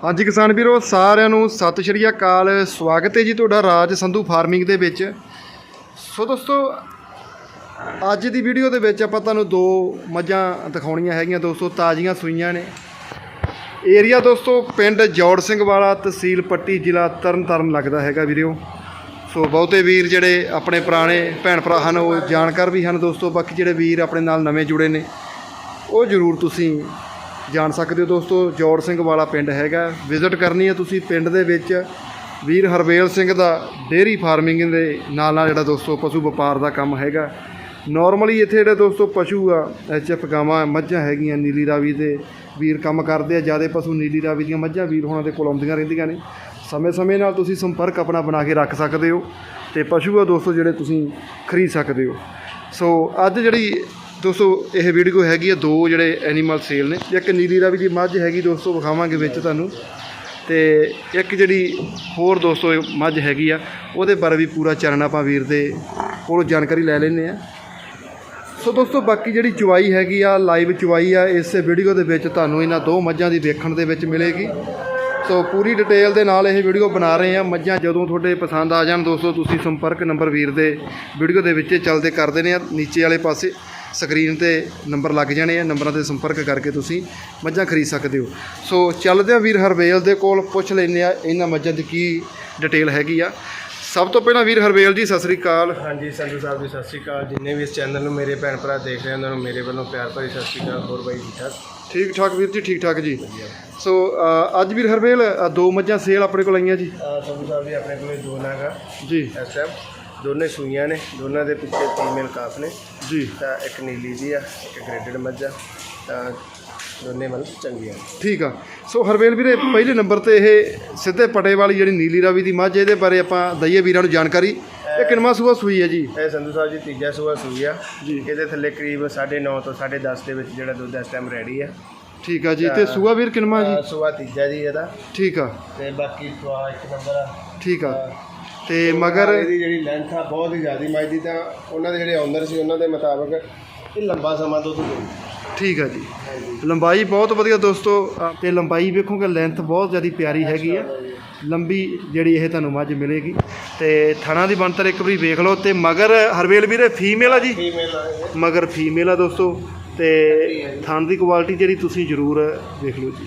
ਹਾਂਜੀ ਕਿਸਾਨ ਵੀਰੋ, ਸਾਰਿਆਂ ਨੂੰ ਸਤਿ ਸ਼੍ਰੀ ਅਕਾਲ। ਸਵਾਗਤ ਹੈ ਜੀ ਤੁਹਾਡਾ ਰਾਜ ਸੰਧੂ ਫਾਰਮਿੰਗ ਦੇ ਵਿੱਚ। ਸੋ ਦੋਸਤੋ, ਅੱਜ ਦੀ ਵੀਡੀਓ ਦੇ ਵਿੱਚ ਆਪਾਂ ਤੁਹਾਨੂੰ ਦੋ ਮੱਝਾਂ ਦਿਖਾਉਣੀਆਂ ਹੈਗੀਆਂ ਦੋਸਤੋ, ਤਾਜ਼ੀਆਂ ਸੂਈਆਂ ਨੇ। ਏਰੀਆ ਦੋਸਤੋ, ਪਿੰਡ ਜੋੜ ਸਿੰਘ ਵਾਲਾ, ਤਹਿਸੀਲ ਪੱਟੀ, ਜ਼ਿਲ੍ਹਾ ਤਰਨਤਾਰਨ ਲੱਗਦਾ ਹੈਗਾ ਵੀਰੋ। ਸੋ ਬਹੁਤੇ ਵੀਰ ਜਿਹੜੇ ਆਪਣੇ ਪੁਰਾਣੇ ਭੈਣ ਭਰਾ ਹਨ, ਉਹ ਜਾਣਕਾਰ ਵੀ ਹਨ ਦੋਸਤੋ, ਬਾਕੀ ਜਿਹੜੇ ਵੀਰ ਆਪਣੇ ਨਾਲ ਨਵੇਂ ਜੁੜੇ ਨੇ, ਉਹ ਜ਼ਰੂਰ ਤੁਸੀਂ ਜਾਣ ਸਕਦੇ ਹੋ ਦੋਸਤੋ, ਜੋੜ ਸਿੰਘ ਵਾਲਾ ਪਿੰਡ ਹੈਗਾ। ਵਿਜ਼ਿਟ ਕਰਨੀ ਹੈ ਤੁਸੀਂ ਪਿੰਡ ਦੇ ਵਿੱਚ। ਵੀਰ ਹਰਵੇਲ ਸਿੰਘ ਦਾ ਡੇਅਰੀ ਫਾਰਮਿੰਗ ਦੇ ਨਾਲ ਨਾਲ ਜਿਹੜਾ ਦੋਸਤੋ, ਪਸ਼ੂ ਵਪਾਰ ਦਾ ਕੰਮ ਹੈਗਾ। ਨਾਰਮਲੀ ਇੱਥੇ ਜਿਹੜੇ ਦੋਸਤੋ, ਪਸ਼ੂ ਆ ਐਚਐਫ ਗਾਵਾਂ, ਮੱਝਾਂ ਹੈਗੀਆਂ ਨੀਲੀ ਰਾਵੀ ਦੇ। ਵੀਰ ਕੰਮ ਕਰਦੇ ਆ, ਜ਼ਿਆਦਾ ਪਸ਼ੂ ਨੀਲੀ ਰਾਵੀ ਦੀਆਂ ਮੱਝਾਂ ਵੀਰ ਹੋਣਾ ਦੇ ਕੋਲ ਆਉਂਦੀਆਂ ਰਹਿੰਦੀਆਂ ਨੇ। ਸਮੇਂ-ਸਮੇਂ ਨਾਲ ਤੁਸੀਂ ਸੰਪਰਕ ਆਪਣਾ ਬਣਾ ਕੇ ਰੱਖ ਸਕਦੇ ਹੋ ਤੇ ਪਸ਼ੂ ਆ ਦੋਸਤੋ, ਜਿਹੜੇ ਤੁਸੀਂ ਖਰੀਦ ਸਕਦੇ ਹੋ। ਸੋ ਅੱਜ ਜਿਹੜੀ ਦੋਸਤੋ, ਇਹ ਵੀਡੀਓ ਹੈਗੀ ਆ ਦੋ ਜਿਹੜੇ ਐਨੀਮਲ ਸੇਲ ਨੇ। ਇੱਕ ਨੀਲੀ ਰਾਵੀ ਦੀ ਮੱਝ ਹੈਗੀ ਦੋਸਤੋ, ਵਿਖਾਵਾਂਗੇ ਵਿੱਚ ਤੁਹਾਨੂੰ। ਤੇ ਇੱਕ ਜਿਹੜੀ ਹੋਰ ਦੋਸਤੋ ਮੱਝ ਹੈਗੀ ਆ, ਉਹਦੇ ਬਾਰੇ ਵੀ ਪੂਰਾ ਚਰਨ ਆਪਾਂ ਵੀਰ ਦੇ ਕੋਲੋਂ ਜਾਣਕਾਰੀ ਲੈ ਲੈਂਦੇ ਆ। ਸੋ ਦੋਸਤੋ, ਬਾਕੀ ਜਿਹੜੀ ਚੁਆਈ ਹੈਗੀ ਆ ਲਾਈਵ ਚੁਆਈ ਆ, ਇਸ ਵੀਡੀਓ ਦੇ ਵਿੱਚ ਤੁਹਾਨੂੰ ਇਹਨਾਂ ਦੋ ਮੱਝਾਂ ਦੀ ਵੇਖਣ ਦੇ ਵਿੱਚ ਮਿਲੇਗੀ। ਸੋ ਪੂਰੀ ਡਿਟੇਲ ਦੇ ਨਾਲ ਇਹ ਵੀਡੀਓ ਬਣਾ ਰਹੇ ਆ। ਮੱਝਾਂ ਜਦੋਂ ਤੁਹਾਡੇ ਪਸੰਦ ਆ ਜਾਣ ਦੋਸਤੋ, ਤੁਸੀਂ ਸੰਪਰਕ ਨੰਬਰ ਵੀਰ ਦੇ ਵੀਡੀਓ ਦੇ ਵਿੱਚ ਚੱਲਦੇ ਕਰ ਦੇਣੇ ਆ। ਨੀਚੇ ਵਾਲੇ ਪਾਸੇ ਸਕਰੀਨ ਤੇ ਨੰਬਰ ਲੱਗ ਜਾਣੇ ਆ ਨੰਬਰਾਂ ਤੇ ਸੰਪਰਕ ਕਰਕੇ ਤੁਸੀਂ ਮੱਝਾਂ ਖਰੀਦ ਸਕਦੇ ਹੋ। ਸੋ ਚੱਲਦੇ ਆ ਵੀਰ ਹਰਵੇਲ ਦੇ ਕੋਲ ਪੁੱਛ ਲੈਂਦੇ ਆ ਇਹਨਾਂ ਮੱਝਾਂ ਦੀ ਕੀ ਡਿਟੇਲ ਹੈਗੀ ਆ। ਸਭ ਤੋਂ ਪਹਿਲਾਂ ਵੀਰ ਹਰਵੇਲ ਜੀ ਸਤਿ ਸ੍ਰੀ ਅਕਾਲ। ਹਾਂਜੀ ਸੰਧੂ ਸਾਹਿਬ ਜੀ ਸਤਿ ਸ਼੍ਰੀ ਅਕਾਲ। ਜਿੰਨੇ ਵੀ ਇਸ ਚੈਨਲ ਨੂੰ ਮੇਰੇ ਭੈਣ ਭਰਾ ਦੇਖ ਰਹੇ ਹਨ ਉਹਨਾਂ ਨੂੰ ਮੇਰੇ ਵੱਲੋਂ ਪਿਆਰ ਭਰੀ ਸਤਿ ਸ਼੍ਰੀ ਅਕਾਲ। ਹੋਰ ਬਾਈ ਠੀਕ ਠਾਕ? ਠੀਕ ਠਾਕ ਵੀਰ ਜੀ ਠੀਕ ਠਾਕ ਜੀ। ਸੋ ਅੱਜ ਵੀਰ ਹਰਵੇਲ ਦੋ ਮੱਝਾਂ ਸੇਲ ਆਪਣੇ ਕੋਲ ਆਈਆਂ ਜੀ। ਸੰਧੂ ਸਾਹਿਬ ਜੀ ਆਪਣੇ ਕੋਲੇ ਦੋ ਨਾਗਾ ਜੀ। ਟਾਈਮ ਦੋਨੇ ਸੂਈਆਂ ਨੇ ਦੋਨਾਂ ਦੇ ਪਿੱਛੇ ਫੀਮੇਲ ਕਾਫ ਨੇ। ਜੀ। ਤਾਂ ਇੱਕ ਨੀਲੀ ਦੀ ਆ ਇੱਕ ਗ੍ਰੇਡਡ ਮੱਝ ਆ ਤਾਂ ਦੋਨੇ ਮਤਲਬ ਚੰਗੀਆਂ ਨੇ। ਠੀਕ ਆ। ਸੋ ਹਰਵੇਲ ਵੀਰੇ ਪਹਿਲੇ ਨੰਬਰ ਤੇ ਇਹ ਸਿੱਧੇ ਪਟੇ ਵਾਲੀ ਜਿਹੜੀ ਨੀਲੀ ਰਾਵੀ ਦੀ ਮੱਝ ਇਹਦੇ ਬਾਰੇ ਆਪਾਂ ਦਈਏ ਵੀਰਾਂ ਨੂੰ ਜਾਣਕਾਰੀ। ਇਹ ਕਿੰਨਵਾਂ ਸੂਆ ਸੂਈ ਹੈ ਜੀ? ਇਹ ਸੰਧੂ ਸਾਹਿਬ ਜੀ ਤੀਜਾ ਸੂਆ ਸੂਈ ਆ। ਜੀ। ਇਹਦੇ ਥੱਲੇ ਕਰੀਬ 9.5 ਤੋਂ 10.5 ਦੇ ਵਿੱਚ ਜਿਹੜਾ ਦੁੱਧ ਇਸ ਟਾਈਮ ਰੈਡੀ ਆ। ਠੀਕ ਆ ਜੀ ਤੇ ਸੂਆ ਵੀਰ ਕਿੰਨਵਾਂ ਅਹ ਜੀ ਸੂਆ ਤੀਜਾ ਜੀ ਇਹਦਾ। ਠੀਕ ਆ। ਤੇ ਬਾਕੀ ਸੂਆ ਇੱਕ ਨੰਬਰ ਆ। ਠੀਕ ਆ। ਤੇ ਮਗਰ ਇਹਦੀ ਜਿਹੜੀ ਲੈਂਥ ਆ ਬਹੁਤ ਹੀ ਜ਼ਿਆਦੀ ਮੱਝ ਦੀ ਤਾਂ ਉਹਨਾਂ ਦੇ ਜਿਹੜੇ ਓਨਰ ਸੀ ਉਹਨਾਂ ਦੇ ਮੁਤਾਬਕ ਇਹ ਲੰਬਾ ਸਮਾਂ ਦੁੱਧ ਦੇ ਠੀਕ ਆ ਜੀ। ਲੰਬਾਈ ਬਹੁਤ ਵਧੀਆ ਦੋਸਤੋ। ਤੇ ਲੰਬਾਈ ਵੇਖੋਗੇ ਲੈਂਥ ਬਹੁਤ ਜ਼ਿਆਦਾ ਪਿਆਰੀ ਹੈਗੀ ਆ। ਲੰਬੀ ਜਿਹੜੀ ਇਹ ਤੁਹਾਨੂੰ ਮੱਝ ਮਿਲੇਗੀ। ਤੇ ਥਣਾ ਦੀ ਬਣਤਰ ਇੱਕ ਵਾਰੀ ਵੇਖ ਲਓ। ਤੇ ਮਗਰ ਹਰਵੇਲ ਵੀਰੇ ਫੀਮੇਲ ਆ ਜੀ? ਫੀਮੇਲ ਆ ਇਹ। ਮਗਰ ਫੀਮੇਲ ਆ ਦੋਸਤੋ। ਤੇ ਥਣ ਦੀ ਕੁਆਲਿਟੀ ਜਿਹੜੀ ਤੁਸੀਂ ਜ਼ਰੂਰ ਦੇਖ ਲਓ ਜੀ।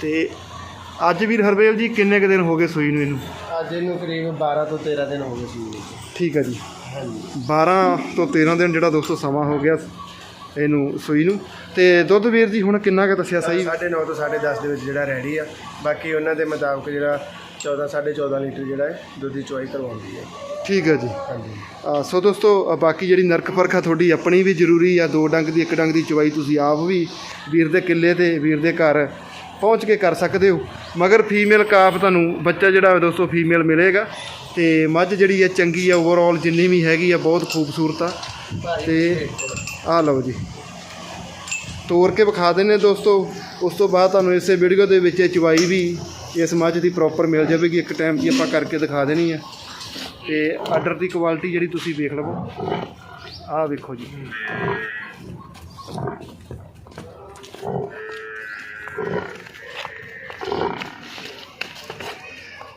ਤੇ ਅੱਜ ਵੀਰ ਹਰਵੇਲ ਜੀ ਕਿੰਨੇ ਕੁ ਦਿਨ ਹੋ ਗਏ ਸੂਈ ਨੂੰ ਇਹਨੂੰ? ਅੱਜ ਇਹਨੂੰ ਕਰੀਬ 12 ਤੋਂ 13 ਦਿਨ ਹੋ ਗਏ ਸੀ ਇਹਨੂੰ। ਠੀਕ ਆ ਜੀ। ਹਾਂਜੀ। 12 ਤੋਂ 13 ਦਿਨ ਜਿਹੜਾ ਦੋਸਤੋ ਸਮਾਂ ਹੋ ਗਿਆ ਇਹਨੂੰ ਸੂਈ ਨੂੰ। ਤੇ ਦੁੱਧ ਵੀਰ ਜੀ ਹੁਣ ਕਿੰਨਾ ਕੁ ਦੱਸਿਆ ਸਹੀ? 9.5 ਤੋਂ 10.5 ਦੇ ਵਿੱਚ ਜਿਹੜਾ ਰੈਡੀ ਆ। ਬਾਕੀ ਉਹਨਾਂ ਦੇ ਮੁਤਾਬਕ ਜਿਹੜਾ 14 14.5 ਲੀਟਰ ਜਿਹੜਾ ਹੈ ਦੁੱਧ ਦੀ ਚੁਆਈ ਕਰਵਾਉਂਦੀ ਹੈ ਠੀਕ ਹੈ ਜੀ। ਹਾਂਜੀ। ਸੋ ਦੋਸਤੋ ਬਾਕੀ ਜਿਹੜੀ ਨਰਕ ਪਰਖਾ ਤੁਹਾਡੀ ਆਪਣੀ ਵੀ ਜ਼ਰੂਰੀ ਆ ਦੋ ਡੰਗ ਦੀ ਇੱਕ ਡੰਗ ਦੀ ਚਵਾਈ ਤੁਸੀਂ ਆਪ ਵੀ ਵੀਰ ਦੇ ਕਿੱਲੇ ਤੇ ਵੀਰ ਦੇ ਘਰ ਪਹੁੰਚ ਕੇ ਕਰ ਸਕਦੇ ਹੋ। ਮਗਰ ਫੀਮੇਲ ਕਾਫ ਤੁਹਾਨੂੰ ਬੱਚਾ ਜਿਹੜਾ ਦੋਸਤੋ ਫੀਮੇਲ ਮਿਲੇਗਾ। ਤੇ ਮੱਝ ਜਿਹੜੀ ਹੈ, ਚੰਗੀ ਆ ਓਵਰਆਲ ਜਿੰਨੀ ਵੀ ਹੈਗੀ ਆ ਬਹੁਤ ਖੂਬਸੂਰਤ ਆ। ਤੇ ਆ ਲਓ ਜੀ। ਤੋੜ ਕੇ ਵਿਖਾ ਦਿੰਨੇ ਦੋਸਤੋ। ਉਸ ਤੋਂ ਬਾਅਦ ਤੁਹਾਨੂੰ ਇਸੇ ਵੀਡੀਓ ਦੇ ਵਿੱਚ ਇਹ ਚਵਾਈ ਵੀ ਇਸ ਮੱਝ ਦੀ ਪ੍ਰੋਪਰ ਮਿਲ ਜਾਵੇਗੀ। ਇੱਕ ਟਾਈਮ ਦੀ ਆਪਾਂ ਕਰਕੇ ਦਿਖਾ ਦੇਣੀ ਆ ਤੇ ਆਰਡਰ ਦੀ ਕੁਆਲਿਟੀ ਜਿਹੜੀ ਤੁਸੀਂ ਵੇਖ ਲਵੋ। ਆਹ ਵੇਖੋ ਜੀ।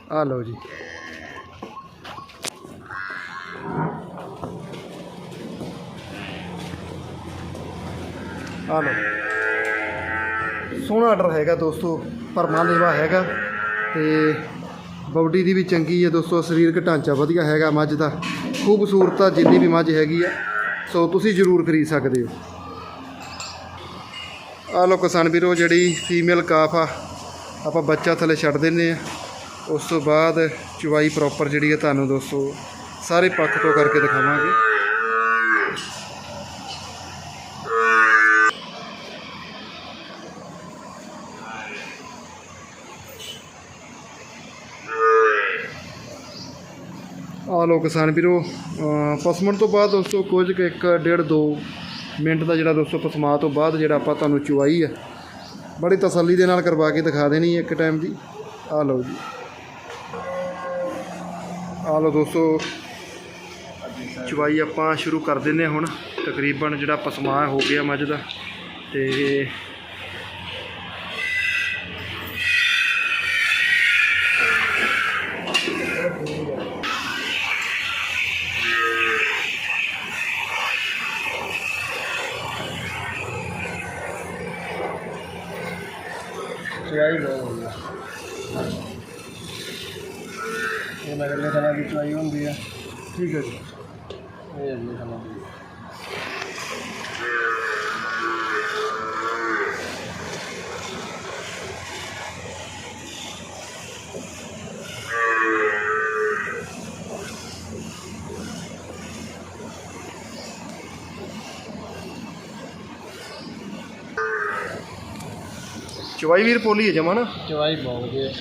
ਆ ਲਓ ਜੀ। ਆ ਲਓ। ਸੋਹਣਾ ਆਰਡਰ ਹੈਗਾ ਦੋਸਤੋ ਪਰਮਾ ਲੇਵਾ ਹੈਗਾ ਤੇ ਬਾਡੀ ਦੀ ਵੀ ਚੰਗੀ ਹੈ ਦੋਸਤੋ, ਸਰੀਰਕ ਢਾਂਚਾ ਵਧੀਆ ਹੈਗਾ ਮੱਝ ਦਾ। ਖੂਬਸੂਰਤ ਆ, ਜਿੰਨੀ ਵੀ ਮੱਝ ਹੈਗੀ ਆ, ਸੋ ਤੁਸੀਂ ਜ਼ਰੂਰ ਖਰੀਦ ਸਕਦੇ ਹੋ। ਆ ਲੋ ਕਿਸਾਨ ਵੀਰੋ, ਜਿਹੜੀ ਫੀਮੇਲ ਕਾਫ ਆ, ਆਪਾਂ ਬੱਚਾ ਥੱਲੇ ਛੱਡ ਦਿੰਨੇ ਆ। ਉਸ ਤੋਂ ਬਾਅਦ ਚਵਾਈ ਪ੍ਰੋਪਰ ਜਿਹੜੀ ਹੈ ਤੁਹਾਨੂੰ ਦੋਸਤੋ ਸਾਰੇ ਪੱਖ ਤੋਂ ਕਰਕੇ ਦਿਖਾਵਾਂਗੇ। ਆ ਲੋ ਕਿਸਾਨ ਵੀਰੋ ਅ, ਪਸਮਣ ਤੋਂ ਬਾਅਦ ਦੋਸਤੋ ਕੁਝ ਕੁ ਇੱਕ ਡੇਢ ਦੋ ਮਿੰਟ ਦਾ ਜਿਹੜਾ ਦੋਸਤੋ ਪਸਮਾ ਤੋਂ ਬਾਅਦ ਜਿਹੜਾ ਆਪਾਂ ਤੁਹਾਨੂੰ ਚੁਆਈ ਆ ਬੜੀ ਤਸੱਲੀ ਦੇ ਨਾਲ ਕਰਵਾ ਕੇ ਦਿਖਾ ਦੇਣੀ ਇੱਕ ਟਾਈਮ ਦੀ। ਆ ਲਓ ਜੀ। ਆ ਲੋ ਦੋਸਤੋ, ਚਵਾਈ ਆਪਾਂ ਸ਼ੁਰੂ ਕਰ ਦਿੰਨੇ ਹੁਣ। ਤਕਰੀਬਨ ਜਿਹੜਾ ਪਸਮਾ ਹੋ ਗਿਆ ਮੱਝ ਦਾ, ਤੇ ਚਵਾਈ ਬਹੁਤ ਹੋ ਗਿਆ ਇਹ ਮਗਰਲੇ ਥਾਂ ਦੀ ਚੁਆਈ ਹੁੰਦੀ ਆ। ਠੀਕ ਹੈ ਜੀ। ਇਹ ਅਗਲੇ ਥਾਂ ਦੀ। ਚਵਾਈ ਵੀਰ ਪੋਲੀ ਹੈ ਜਮਾ ਨਾ। ਚੁਆਈ ਬਹੁਤ ਵਧੀਆ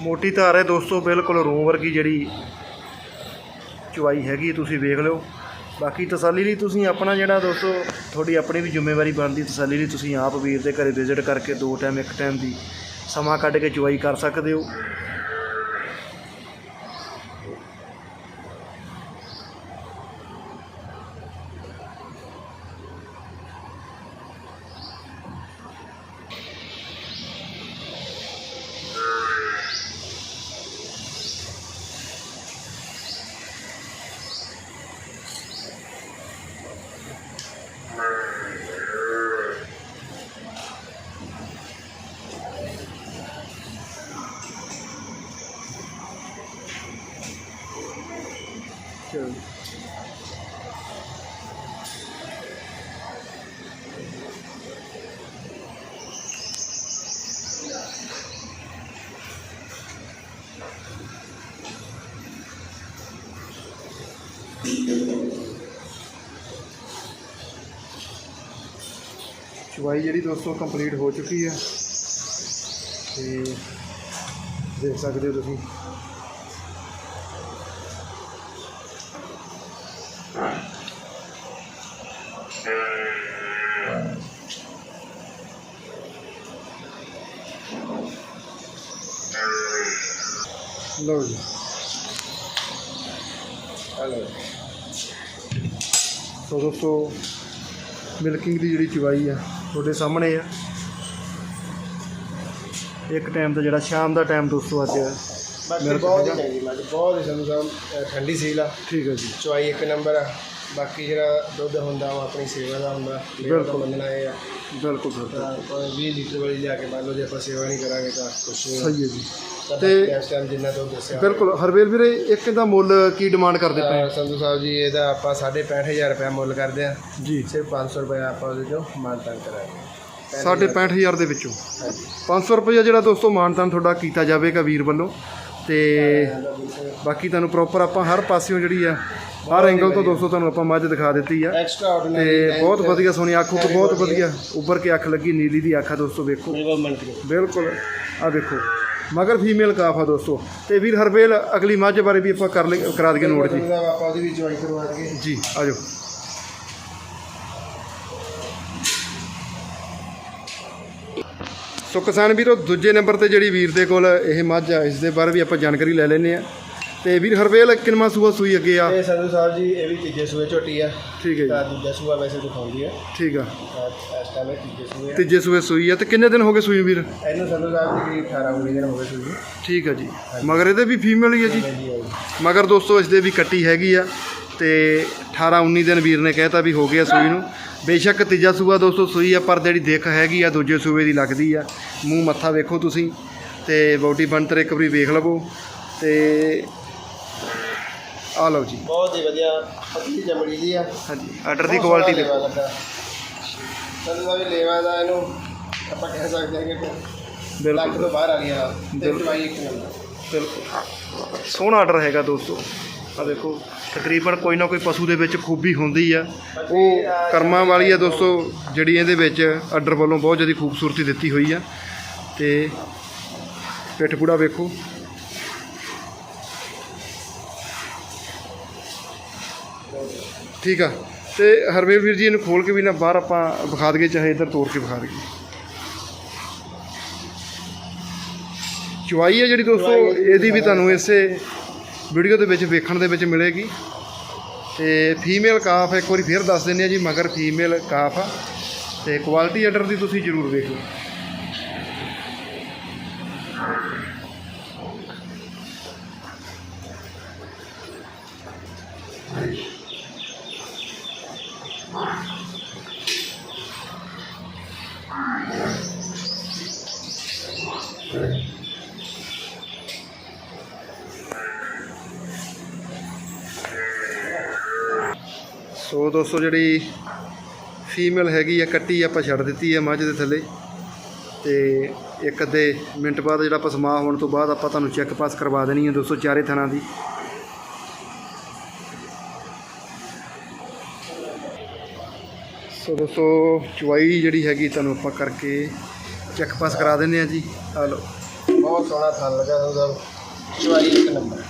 ਮੋਟੀ ਧਾਰ ਹੈ ਦੋਸਤੋ, ਬਿਲਕੁਲ ਰੂਮ ਵਰਗੀ ਜਿਹੜੀ ਚੁਆਈ ਹੈਗੀ ਤੁਸੀਂ ਵੇਖ ਲਿਓ। ਬਾਕੀ ਤਸੱਲੀ ਲਈ ਤੁਸੀਂ ਆਪਣਾ ਜਿਹੜਾ ਦੋਸਤੋ, ਤੁਹਾਡੀ ਆਪਣੀ ਵੀ ਜ਼ਿੰਮੇਵਾਰੀ ਬਣਦੀ ਤਸੱਲੀ ਲਈ ਤੁਸੀਂ ਆਪ ਵੀਰ ਦੇ ਘਰੇ ਵਿਜ਼ਿਟ ਕਰਕੇ ਦੋ ਟਾਈਮ ਇੱਕ ਟਾਈਮ ਦੀ ਸਮਾਂ ਕੱਢ ਕੇ ਚੁਆਈ ਕਰ ਸਕਦੇ ਹੋ। ਚਵਾਈ ਜਿਹੜੀ ਦੋਸਤੋ ਕੰਪਲੀਟ ਹੋ ਚੁੱਕੀ ਹੈ ਤੇ ਦੇਖ ਸਕਦੇ ਹੋ ਤੁਸੀਂ। ਲਓ ਜੀ। ਹਲੋ ਸੋ ਦੋਸਤੋ ਮਿਲਕਿੰਗ ਦੀ ਜਿਹੜੀ ਚਵਾਈ ਆ ਤੁਹਾਡੇ ਸਾਹਮਣੇ ਆ। ਇੱਕ ਟਾਈਮ ਦਾ ਜਿਹੜਾ ਸ਼ਾਮ ਦਾ ਟਾਈਮ ਦੋਸਤੋ ਅੱਜ ਬਾਕੀ ਬਹੁਤ ਹੀ ਚੰਗੀ ਮੱਝ ਬਹੁਤ ਹੀ ਸਾਨੂੰ ਸਾਹਿਬ ਠੰਡੀ ਸੀਲ ਆ। ਠੀਕ ਹੈ ਜੀ। ਚੁਆਈ ਇੱਕ ਨੰਬਰ ਆ। ਬਾਕੀ ਜਿਹੜਾ ਦੁੱਧ ਹੁੰਦਾ ਉਹ ਆਪਣੀ ਸੇਵਾ ਦਾ ਹੁੰਦਾ ਮੇਰਾ ਤਾਂ ਬਿਲਕੁਲ। ਮੰਨਣਾ ਇਹ ਆ। ਬਿਲਕੁਲ ਸਰ ਤਾਂ ਆਪਾਂ 20 ਲੀਟਰ ਵਾਲੀ ਲਿਆ ਕੇ ਮੰਨ ਲਓ ਜੇ ਆਪਾਂ ਸੇਵਾ ਨਹੀਂ ਕਰਾਂਗੇ ਤਾਂ ਨਹੀਂ। ਸਹੀ ਹੈ ਜੀ। ਤਾਂ ਤੇ- ਇਸ ਟਾਈਮ ਜਿੰਨਾ ਦੁੱਧ ਦੱਸਿਆ। ਬਿਲਕੁਲ ਹਰਵੇਲ ਵੀਰੇ ਇੱਕ ਦਾ ਮੁੱਲ ਕੀ ਡਿਮਾਂਡ ਕਰਦੇ ਪਏ? ਤਾਂ ਸੰਧੂ ਸਾਹਿਬ ਜੀ ਇਹਦਾ ਆਪਾਂ 65000 ਰੁਪਏ ਮੁੱਲ ਕਰਦੇ ਆ ਜੀ। ਸਿਰਫ 500 ਰੁਪਏ ਆਪਾਂ ਉਹਦੇ ਚੋਂ ਮਾਨਤਾਨ ਕਰਾਂਗੇ। ਸਾਢੇ 65000 ਦੇ ਵਿੱਚੋਂ। ਹਾਂਜੀ। 500 ਰੁਪਏ ਜਿਹੜਾ ਦੋਸਤੋ ਮਾਨਤਾਨ ਤੁਹਾਡਾ ਕੀਤਾ ਜਾਵੇਗਾ ਵੀਰ ਵੱਲੋਂ। ਤੇ ਬਾਕੀ ਤੁਹਾਨੂੰ ਪ੍ਰੋਪਰ ਆਪਾਂ ਹਰ ਪਾਸਿਓਂ ਜਿਹੜੀ ਆ ਹਰ ਐਂਗਲ ਤੋਂ ਦੋਸਤੋ ਤੁਹਾਨੂੰ ਆਪਾਂ ਮੱਝ ਦਿਖਾ ਦਿੱਤੀ ਆ। ਤੇ ਬਹੁਤ ਵਧੀਆ ਸੋਹਣੀ ਅੱਖ ਉੱਕ ਬਹੁਤ ਵਧੀਆ। ਉੱਭਰ ਕੇ ਅੱਖ ਲੱਗੀ ਨੀਲੀ ਦੀ ਅੱਖ ਆ ਦੋਸਤੋ ਵੇਖੋ। ਬਿਲਕੁਲ ਆ ਦੇਖੋ ਮਗਰ ਫੀਮੇਲ ਕਾਫ ਆ ਦੋਸਤੋ। ਤੇ ਵੀਰ ਹਰਵੇਲ ਅਗਲੀ ਮੱਝ ਬਾਰੇ ਵੀ ਆਪਾਂ ਕਰ ਕਰਾ ਦਈਏ ਨੋਟ ਜੀ। ਆਪਾਂ ਉਹਦੀ ਵੀ ਚੁਆਈ ਕਰਵਾ ਦਈਏ। ਜੀ ਆ ਸੋ ਕਿਸਾਨ ਵੀਰੋ ਦੂਜੇ ਨੰਬਰ ਤੇ ਜਿਹੜੀ ਵੀਰ ਦੇ ਕੋਲ ਇਹ ਮੱਝ ਆ ਇਸ ਦੇ ਬਾਰੇ ਵੀ ਆਪਾਂ ਜਾਣਕਾਰੀ ਲੈ ਲੈਨੇ ਆ ਤੇ ਵੀਰ ਹਰਵੇਲ ਕਿੰਨਵਾਂ ਸੂਆ ਸੂਈ ਅੱਗੇ ਆ? ਇਹ ਸੰਧੂ ਸਾਹਿਬ ਜੀ ਇਹ ਵੀ ਤੀਜੇ ਸੂਏ ਝੋਟੀ ਆ। ਠੀਕ ਹੈ ਤਾਂ ਜੀ ਦੂਜਾ ਸੂਆ ਵੈਸੇ ਦਿਖਾਉਂਦੀ ਆ। ਠੀਕ ਆ। ਇਸ ਟਾਈਮ ਇਹ ਤੀਜੇ ਸੂਏ ਆ। ਤੀਜੇ ਸੂਏ ਸੂਈ ਆ ਤੇ ਕਿੰਨੇ ਦਿਨ ਹੋ ਗਏ ਸੂਈ ਵੀਰ? ਇਹਨੂੰ ਸੰਧੂ ਸਾਹਿਬ ਜੀ ਕਰੀਬ 18 19 ਦਿਨ ਹੋ ਗਏ ਸੂਈ ਠੀਕ ਆ ਜੀ। ਮਗਰ ਇਹਦੇ ਵੀ ਫੀਮੇਲ ਹੀ ਆ ਜੀ? ਜੀ ਮਗਰ ਦੋਸਤੋ ਇਸ ਦੇ ਵੀ ਕੱਟੀ ਹੈਗੀ ਆ। ਤੇ 18 19 ਦਿਨ ਵੀਰ ਨੇ ਕਹਿਤਾ ਵੀ ਹੋ ਗਿਆ ਸੂਈ ਨੂੰ। ਬੇਸ਼ੱਕ ਤੀਜਾ ਸੂਆ ਦੋਸਤੋ ਸੂਈ ਆ ਪਰ ਜਿਹੜੀ ਦਿੱਖ ਹੈਗੀ ਆ ਦੂਜੇ ਸੂਏ ਦੀ ਲੱਗਦੀ ਆ। ਮੂੰਹ ਮੱਥਾ ਵੇਖੋ ਤੁਸੀਂ ਤੇ ਬੋਡੀ ਬਣਤਰ ਇੱਕ ਵਾਰੀ ਵੇਖ ਲਵੋ ਤੇ ਆ ਲਓ ਜੀ। ਬਹੁਤ ਹੀ ਵਧੀਆ ਪਤਲੀ ਚਮੜੀ ਦੀ ਆ। ਹਾਂਜੀ ਆਰਡਰ ਦੀ ਕੁਆਲਿਟੀ ਦਾ ਵੀ ਲੇਵਾ ਦਾ ਇਹਨੂੰ ਆਪਾਂ ਕਹਿ ਸਕਦੇ ਹਾਂ ਕਿ ਲੱਖ ਬਿਲਕੁਲ। ਤੋਂ ਬਾਹਰ ਆ ਗਿਆ। ਤੇ ਬਿਲਕੁਲ। ਚਵਾਈ ਇੱਕ ਨੰਬਰ ਬਿਲਕੁਲ। ਸੋਹਣਾ ਆਰਡਰ ਹੈਗਾ ਦੋਸਤੋ। ਆ ਦੇਖੋ ਤਕਰੀਬਨ ਕੋਈ ਨਾ ਕੋਈ ਪਸ਼ੂ ਦੇ ਵਿੱਚ ਖੂਬੀ ਹੁੰਦੀ ਆ। ਉਹ ਕਰਮਾਂ ਵਾਲੀ ਆ ਦੋਸਤੋ ਜਿਹੜੀ ਇਹਦੇ ਵਿੱਚ ਆਰਡਰ ਵੱਲੋਂ ਬਹੁਤ ਜ਼ਿਆਦਾ ਖੂਬਸੂਰਤੀ ਦਿੱਤੀ ਹੋਈ ਆ। ਤੇ ਪਿੱਠ ਪੂੜਾ ਵੇਖੋ। ਠੀਕ ਆ। ਤੇ ਹਰਵੇਲ ਵੀਰ ਜੀ ਇਹਨੂੰ ਖੋਲ ਕੇ ਵੀ ਨਾ ਬਾਹਰ ਆਪਾਂ ਵਿਖਾ ਦਈਏ ਚਾਹੇ ਇੱਧਰ ਤੋੜ ਕੇ ਵਿਖਾ ਦਈਏ। ਚੁਆਈ ਹੈ ਜਿਹੜੀ ਦੋਸਤੋ ਇਹਦੀ ਵੀ ਤੁਹਾਨੂੰ ਇਸੇ ਵੀਡੀਓ ਦੇ ਵਿੱਚ ਵੇਖਣ ਦੇ ਵਿੱਚ ਮਿਲੇਗੀ। ਤੇ ਫੀਮੇਲ ਕਾਫ ਇੱਕ ਵਾਰੀ ਫੇਰ ਦੱਸ ਦਿੰਦੇ ਆ ਜੀ, ਮਗਰ ਫੀਮੇਲ ਕਾਫ ਆ। ਤੇ ਕੁਆਲਿਟੀ ਆਰਡਰ ਦੀ ਤੁਸੀਂ ਜ਼ਰੂਰ ਵੇਖੋ ਸੋ ਦੋਸਤੋ ਜਿਹੜੀ ਫੀਮੇਲ ਹੈਗੀ ਆ, ਕੱਟੀ ਆਪਾਂ ਛੱਡ ਦਿੱਤੀ ਹੈ ਮੱਝ ਦੇ ਥੱਲੇ। ਤੇ ਇੱਕ ਅੱਧੇ ਮਿੰਟ ਬਾਅਦ ਜਿਹੜਾ ਆਪਾਂ ਸਮਾਂ ਹੋਣ ਤੋਂ ਬਾਅਦ ਆਪਾਂ ਤੁਹਾਨੂੰ ਚੈੱਕ ਪਾਸ ਕਰਵਾ ਦੇਣੀ ਹੈ ਦੋਸਤੋ ਚਾਰੇ ਥਣਾ ਦੀ। ਸੋ ਦੋਸਤੋ ਚੁਆਈ ਜਿਹੜੀ ਹੈਗੀ ਤੁਹਾਨੂੰ ਆਪਾਂ ਕਰਕੇ ਚੈੱਕ ਪਾਸ ਕਰਾ ਦਿੰਦੇ ਆ ਜੀ। ਆ ਲਓ। ਬਹੁਤ ਸੋਹਣਾ ਥਣ ਲੱਗਾ ਉਹਦਾ ਚੁਆਈ ਇੱਕ ਨੰਬਰ।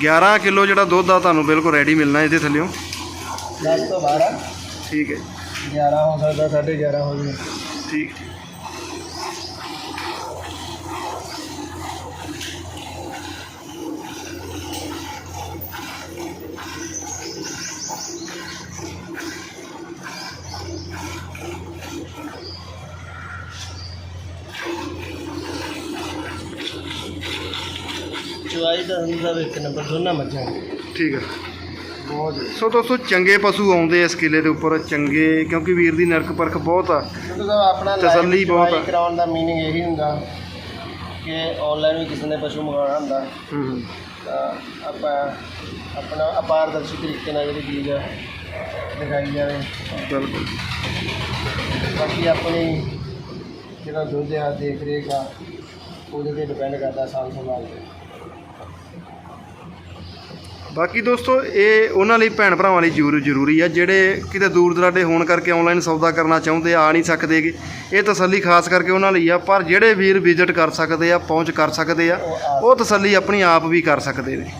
11 ਕਿਲੋ ਜਿਹੜਾ ਦੁੱਧ ਆ ਤੁਹਾਨੂੰ ਬਿਲਕੁਲ ਰੈਡੀ ਮਿਲਣਾ ਇਹਦੇ ਥੱਲਿਓਂ। 10 ਤੋਂ 12 ਠੀਕ ਹੈ ਜੀ। 11 ਹੋ ਸਕਦਾ 11.5 ਹੋ ਜਾਵੇ। ਠੀਕ। ਚਵਾਈ ਦਾ ਹੁੰਦਾ ਇੱਕ ਨੰਬਰ ਦੋਨਾਂ ਮੱਝਾਂ ਠੀਕ ਹੈ ਬਹੁਤ ਸੋ ਦੋਸਤੋ ਚੰਗੇ ਪਸ਼ੂ ਆਉਂਦੇ ਇਸ ਕਿਲੇ ਦੇ ਉੱਪਰ ਚੰਗੇ ਕਿਉਂਕਿ ਵੀਰ ਦੀ ਨਰਕ ਪਰਖ ਬਹੁਤ ਆ। ਕਿਉਂਕਿ ਆਪਣਾ ਤਸੱਲੀ live ਬਹੁਤ ਆ। ਕਰਾਉਣ ਦਾ ਮੀਨਿੰਗ ਇਹੀ ਹੁੰਦਾ ਕਿ ਆਨਲਾਈਨ ਵੀ ਕਿਸੇ ਨੇ ਪਸ਼ੂ ਮੰਗਵਾਉਣਾ ਹੁੰਦਾ। ਹੂੰ ਤਾਂ ਆਪਾਂ ਆਪਣਾ ਅਪਾਰਦਰਸ਼ੀ ਤਰੀਕੇ ਨਾਲ ਜਿਹੜੀ ਚੀਜ਼ ਆ ਦਿਖਾਈ ਜਾਵੇ। ਬਿਲਕੁਲ ਬਾਕੀ ਆਪਣੀ ਜਿਹੜਾ ਦੁੱਧ ਆ ਦੇਖ ਰੇਖ ਆ ਉਹਦੇ ਤੇ ਡਿਪੈਂਡ ਕਰਦਾ ਸਾਲ ਸੰਭਾਲ ਤੇ। ਬਾਕੀ ਦੋਸਤੋ, ਇਹ ਉਹਨਾਂ ਲਈ ਭੈਣ ਭਰਾਵਾਂ ਲਈ ਜ਼ਰੂਰ ਜ਼ਰੂਰੀ ਆ, ਜਿਹੜੇ ਕਿਤੇ ਦੂਰ ਦਰਾਡੇ ਹੋਣ ਕਰਕੇ ਆਨਲਾਈਨ ਸੌਦਾ ਕਰਨਾ ਚਾਹੁੰਦੇ ਆ ਆ ਨਹੀਂ ਸਕਦੇਗੇ। ਇਹ ਤਸੱਲੀ ਖਾਸ ਕਰਕੇ ਉਹਨਾਂ ਲਈ ਆ, ਪਰ ਜਿਹੜੇ ਵੀਰ ਵਿਜ਼ਿਟ ਕਰ ਸਕਦੇ ਆ, ਪਹੁੰਚ ਕਰ ਸਕਦੇ ਆ ਉਹ ਉਹ ਤਸੱਲੀ ਆਪਣੀ ਆਪ ਵੀ ਕਰ ਸਕਦੇ ਨੇ।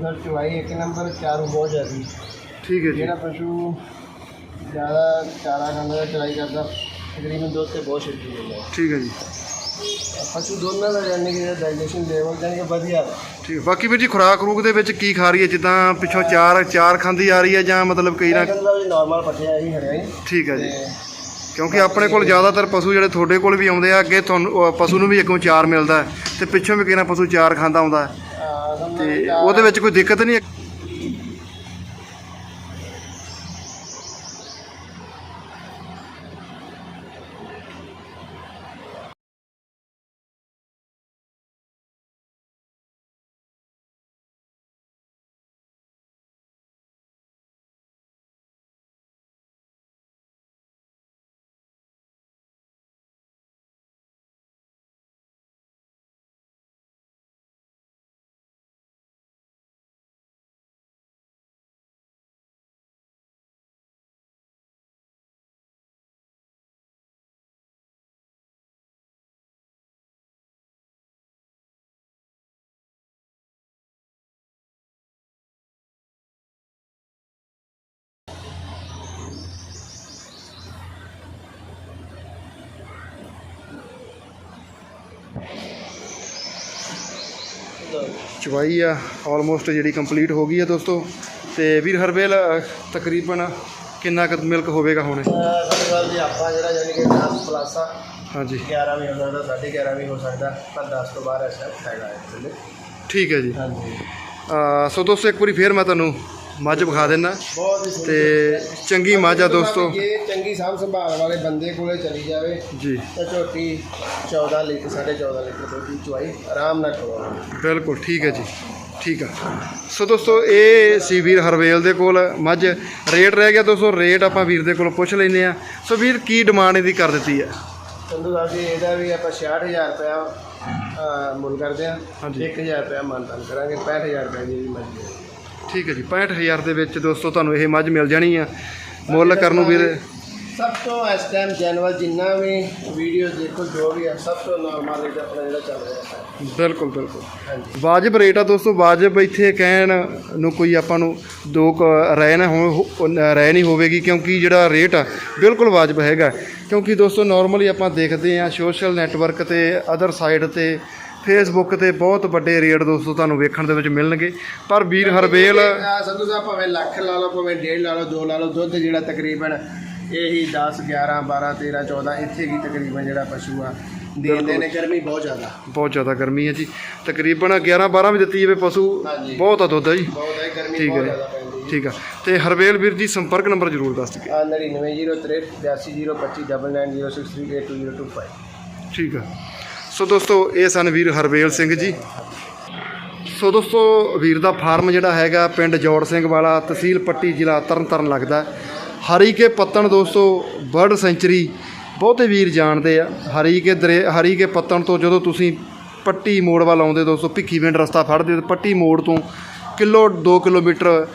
ਮਤਲਬ ਚਵਾਈ ਇੱਕ ਨੰਬਰ ਚਾਰੂ ਬਹੁਤ ਜ਼ਿਆਦੀ ਠੀਕ ਹੈ ਜੀ ਜਿਹੜਾ ਪਸ਼ੂ ਜ਼ਿਆਦਾ ਚਾਰਾ ਖਾਂਦਾ ਜਾਂ ਚਰਾਈ ਕਰਦਾ ਤਕਰੀਬਨ ਦੁੱਧ ਤੇ ਬਹੁਤ ਛੇਤੀ ਜਾਂਦਾ ਹੈ। ਠੀਕ ਹੈ ਜੀ ਪਸ਼ੂ ਦੋਨਾਂ ਦਾ ਜਾਨੀ ਕਿ ਡਾਈਜੈਸ਼ਨ ਲੈਵਲ ਜਾਨੀ ਕਿ ਵਧੀਆ ਵਾ। ਠੀਕ। ਬਾਕੀ ਵੀਰ ਜੀ ਖੁਰਾਕ ਖਰੂਕ ਦੇ ਵਿੱਚ ਕੀ ਖਾ ਰਹੀ ਹੈ ਜਿੱਦਾਂ ਪਿੱਛੋਂ ਚਾਰ ਚਾਰ ਖਾਂਦੀ ਆ ਰਹੀ ਹੈ ਜਾਂ ਮਤਲਬ ਕਈ ਨਾ ਕਹਿੰਦਾ ਵੀ ਨਾਰਮਲ ਪੱਠਿਆ ਹੀ ਹਰਿਆ ਹੀ ਠੀਕ ਹੈ ਜੀ ਤੇ ਕਿਉਂਕਿ ਆਪਣੇ ਕੋਲ ਜ਼ਿਆਦਾਤਰ ਪਸ਼ੂ ਜਿਹੜੇ ਤੁਹਾਡੇ ਕੋਲ ਵੀ ਆਉਂਦੇ ਆ ਅੱਗੇ ਤੁਹਾਨੂੰ ਅਹ ਪਸ਼ੂ ਨੂੰ ਵੀ ਅੱਗੋਂ ਚਾਰ ਮਿਲਦਾ ਹੈ ਤੇ ਪਿੱਛੋਂ ਵੀ ਕਿਹਨਾਂ ਪਸ਼ੂ ਚਾਰ ਖਾਂਦਾ ਆਉਂਦਾ ਹੈ। ਤੇ ਉਹਦੇ ਵਿੱਚ ਕੋਈ ਦਿੱਕਤ ਨਹੀਂ ਚਵਾਈ ਆ ਆਲਮੋਸਟ ਜਿਹੜੀ ਕੰਪਲੀਟ ਹੋ ਗਈ ਆ ਦੋਸਤੋ। ਤੇ ਵੀਰ ਹਰਬੇਲ ਅ, ਤਕਰੀਬਨ ਕਿੰਨਾ ਕੁ ਮਿਲਕ ਹੋਵੇਗਾ ਹੁਣ? ਸਾਡੇ ਵੱਲ ਜੀ ਆਪਾਂ ਜਿਹੜਾ ਯਾਨੀ ਕਿ 10 ਪਲੱਸ ਆ ਹਾਂਜੀ। 11 ਵੀ ਹੋ ਸਕਦਾ 11.5 ਵੀ ਹੋ ਸਕਦਾ ਪਰ 10 ਤੋਂ ਬਾਹਰ ਐਸਾ ਹੈਗਾ ਹੈ ਠੀਕ ਹੈ ਜੀ। ਹਾਂਜੀ। ਸੋ ਦੋਸਤੋ ਇੱਕ ਵਾਰੀ ਫੇਰ ਮੈਂ ਤੁਹਾਨੂੰ ਮੱਝ ਵਿਖਾ ਦਿੰਦਾ। ਬਹੁਤ ਹੀ ਸੋਹਣੀ ਤੇ ਚੰਗੀ ਮੱਝ ਆ ਦੋਸਤੋ। ਜੇ ਚੰਗੀ ਸਾਂਭ ਸੰਭਾਲ ਵਾਲੇ ਬੰਦੇ ਕੋਲੇ ਚਲੀ ਜਾਵੇ। ਜੀ। ਤਾਂ ਝੋਟੀ 14 ਲੀਟਰ 14.5 ਲੀਟਰ ਦੁੱਧ ਦੀ ਚੁਆਈ ਆਰਾਮ ਨਾਲ ਕਰਵਾਉਣੀ ਬਿਲਕੁਲ ਠੀਕ ਹੈ ਜੀ। ਠੀਕ ਆ। ਸੋ ਦੋਸਤੋ ਇਹ ਸੀ ਵੀਰ ਹਰਵੇਲ ਦੇ ਕੋਲ। ਮੱਝ ਰੇਟ ਰਹਿ ਗਿਆ ਦੋਸਤੋ ਰੇਟ ਆਪਾਂ ਵੀਰ ਦੇ ਕੋਲ ਪੁੱਛ ਲੈਨੇ ਆ ਸੋ ਵੀਰ ਕੀ ਡਿਮਾਂਡ ਇਹਦੀ ਕਰ ਦਿੱਤੀ ਹੈ? ਸੰਧੂ ਸਾਹਿਬ ਜੀ ਇਹਦਾ ਵੀ ਆਪਾਂ 66000 ਰੁਪਇਆ ਮੁੱਲ ਕਰਦੇ ਆ ਹਾਂਜੀ। 1000 ਰੁਪਇਆ ਮਾਨਤਾਨ ਕਰਾਂਗੇ 65000 ਰੁਪਏ ਦੀ ਵੀ ਮਰਜ਼ੀ ਹੈ। ਠੀਕ ਹੈ ਜੀ 65000 ਦੇ ਵਿੱਚ ਦੋਸਤੋ ਤੁਹਾਨੂੰ ਇਹ ਮੱਝ ਮਿਲ ਜਾਣੀ ਆ। ਮੁੱਲ ਕਰਨ ਨੂੰ ਵੀਰ ਸਭ ਤੋਂ ਇਸ ਟਾਈਮ ਜਨਵਲ ਜਿੰਨਾ ਵੀ ਵੀਡੀਓ ਦੇਖੋ ਜੋ ਵੀ ਹੈ ਸਭ ਤੋਂ ਨਾਰਮਲ ਰੇਟ ਆਪਣਾ ਜਿਹੜਾ ਚੱਲ ਰਿਹਾ ਹੈ। ਬਿਲਕੁਲ ਬਿਲਕੁਲ। ਹਾਂਜੀ। ਵਾਜਬ ਰੇਟ ਆ ਦੋਸਤੋ ਵਾਜਬ ਇੱਥੇ ਕਹਿਣ ਨੂੰ ਕੋਈ ਆਪਾਂ ਨੂੰ ਦੋ ਰਹਿ ਨਾ ਹੋ- ਰਹਿ ਨਹੀਂ ਹੋਵੇਗੀ ਕਿਉਂਕਿ ਜਿਹੜਾ ਰੇਟ ਆ ਬਿਲਕੁਲ ਵਾਜਬ ਹੈਗਾ। ਕਿਉਂਕਿ ਦੋਸਤੋ ਨਾਰਮਲੀ ਆਪਾਂ ਦੇਖਦੇ ਆ ਸੋਸ਼ਲ ਨੈਟਵਰਕ ਤੇ ਅਦਰ ਸਾਈਡ ਤੇ ਫੇਸਬੁੱਕ ਤੇ ਬਹੁਤ ਵੱਡੇ ਰੇਟ ਦੋਸਤੋ ਤੁਹਾਨੂੰ ਵੇਖਣ ਦੇ ਵਿੱਚ ਮਿਲਣਗੇ। ਪਰ ਵੀਰ ਹਰਬੇਲ ਸੰਧੂ ਸਾਹਿਬ ਭਾਵੇਂ ਲੱਖ ਲਾ ਲਓ ਭਾਵੇਂ ਡੇਢ ਲਾ ਲਓ ਦੋ ਲਾ ਲਓ ਦੁੱਧ ਜਿਹੜਾ ਤਕਰੀਬਨ ਇਹੀ 10 11 12 13 14 ਇੱਥੇ ਕੀ ਤਕਰੀਬਨ ਜਿਹੜਾ ਪਸ਼ੂ ਆ ਦੇਂਦੇ ਨੇ ਗਰਮੀ ਬਹੁਤ ਜ਼ਿਆਦਾ। ਬਹੁਤ ਜ਼ਿਆਦਾ ਗਰਮੀ ਹੈ ਜੀ। ਤਕਰੀਬਨ 11 12 ਵੀ ਦਿੱਤੀ ਜਾਵੇ ਪਸ਼ੂ। ਬਹੁਤ ਆ ਦੁੱਧ ਹੈ ਜੀ। ਬਹੁਤ ਹੈ ਗਰਮੀ ਬਹੁਤ। ਜ਼ਿਆਦਾ ਪੈਂਦੀ ਹੈ। ਠੀਕ ਆ। ਤੇ ਹਰਬੇਲ ਵੀਰ ਜੀ ਸੰਪਰਕ ਨੰਬਰ ਜ਼ਰੂਰ ਦੱਸ ਦਿਓ। ਆ 99038290638225 ਠੀਕ ਆ। ਸੋ ਦੋਸਤੋ, ਇਹ ਸਨ ਵੀਰ ਹਰਬੇਲ ਸਿੰਘ ਜੀ ਸੋ ਦੋਸਤੋ, ਵੀਰ ਦਾ ਫਾਰਮ ਜਿਹੜਾ ਹੈਗਾ ਪਿੰਡ ਜੋੜ ਸਿੰਘ ਵਾਲਾ, ਤਹਿਸੀਲ ਪੱਟੀ ਜ਼ਿਲ੍ਹਾ ਤਰਨਤਾਰਨ ਲੱਗਦਾ ਹੈ। ਹਰੀ ਕੇ ਪੱਤਣ ਦੋਸਤੋ, ਬਰਡ ਸੈਂਚਰੀ, ਬਹੁਤੇ ਵੀਰ ਜਾਣਦੇ ਆ ਹਰੀ ਕੇ ਦਰੇ ਹਰੀ ਕੇ ਪੱਤਣ ਤੋਂ ਜਦੋਂ ਤੁਸੀਂ ਪੱਟੀ ਮੋੜ ਵੱਲ ਆਉਂਦੇ ਦੋਸਤੋ, ਭਿੱਖੀ ਪਿੰਡ ਰਸਤਾ ਫੜਦੇ ਹੋ, ਤੇ ਪੱਟੀ ਮੋੜ ਤੋਂ ਕਿਲੋ 2 ਕਿਲੋਮੀਟਰ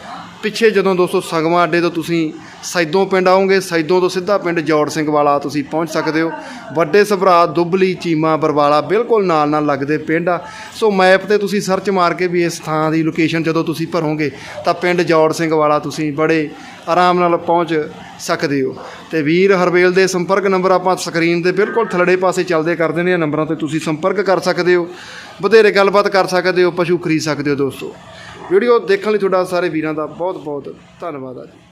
ਪਿੱਛੇ ਜਦੋਂ ਦੋਸਤੋ ਸੰਗਮਾ ਅੱਡੇ ਤੋਂ ਤੁਸੀਂ ਸੈਦੋਂ ਪਿੰਡ ਆਉਂਗੇ ਸੈਦੋਂ ਤੋਂ ਸਿੱਧਾ ਪਿੰਡ ਜੋੜ ਸਿੰਘ ਵਾਲਾ ਤੁਸੀਂ ਪਹੁੰਚ ਸਕਦੇ ਹੋ। ਵੱਡੇ ਸਭਰਾ ਦੁੱਬਲੀ, ਚੀਮਾ, ਬਰਵਾਲਾ ਬਿਲਕੁਲ ਨਾਲ ਨਾਲ ਲੱਗਦੇ ਪਿੰਡ ਆ। ਸੋ ਮੈਪ ਤੇ ਤੁਸੀਂ ਸਰਚ ਮਾਰ ਕੇ ਵੀ ਇਸ ਥਾਂ ਦੀ ਲੋਕੇਸ਼ਨ ਜਦੋਂ ਤੁਸੀਂ ਭਰੋਗੇ, ਤਾਂ ਪਿੰਡ ਜੋੜ ਸਿੰਘ ਵਾਲਾ ਤੁਸੀਂ ਬੜੇ ਆਰਾਮ ਨਾਲ ਪਹੁੰਚ ਸਕਦੇ ਹੋ। ਤੇ ਵੀਰ ਹਰਵੇਲ ਦੇ ਸੰਪਰਕ ਨੰਬਰ ਆਪਾਂ ਸਕਰੀਨ ਦੇ ਬਿਲਕੁਲ ਥੱਲੜੇ ਪਾਸੇ ਚੱਲਦੇ ਕਰਦੇ ਨੇ ਨੰਬਰਾਂ ਤੇ ਤੁਸੀਂ ਸੰਪਰਕ ਕਰ ਸਕਦੇ ਹੋ। ਵਧੇਰੇ ਗੱਲਬਾਤ ਕਰ ਸਕਦੇ ਹੋ, ਪਸ਼ੂ ਖਰੀਦ ਸਕਦੇ ਹੋ ਦੋਸਤੋ। ਵੀਡੀਓ ਦੇਖਣ ਲਈ ਤੁਹਾਡਾ ਸਾਰੇ ਵੀਰਾਂ ਦਾ ਬਹੁਤ ਬਹੁਤ ਧੰਨਵਾਦ ਆ ਜੀ।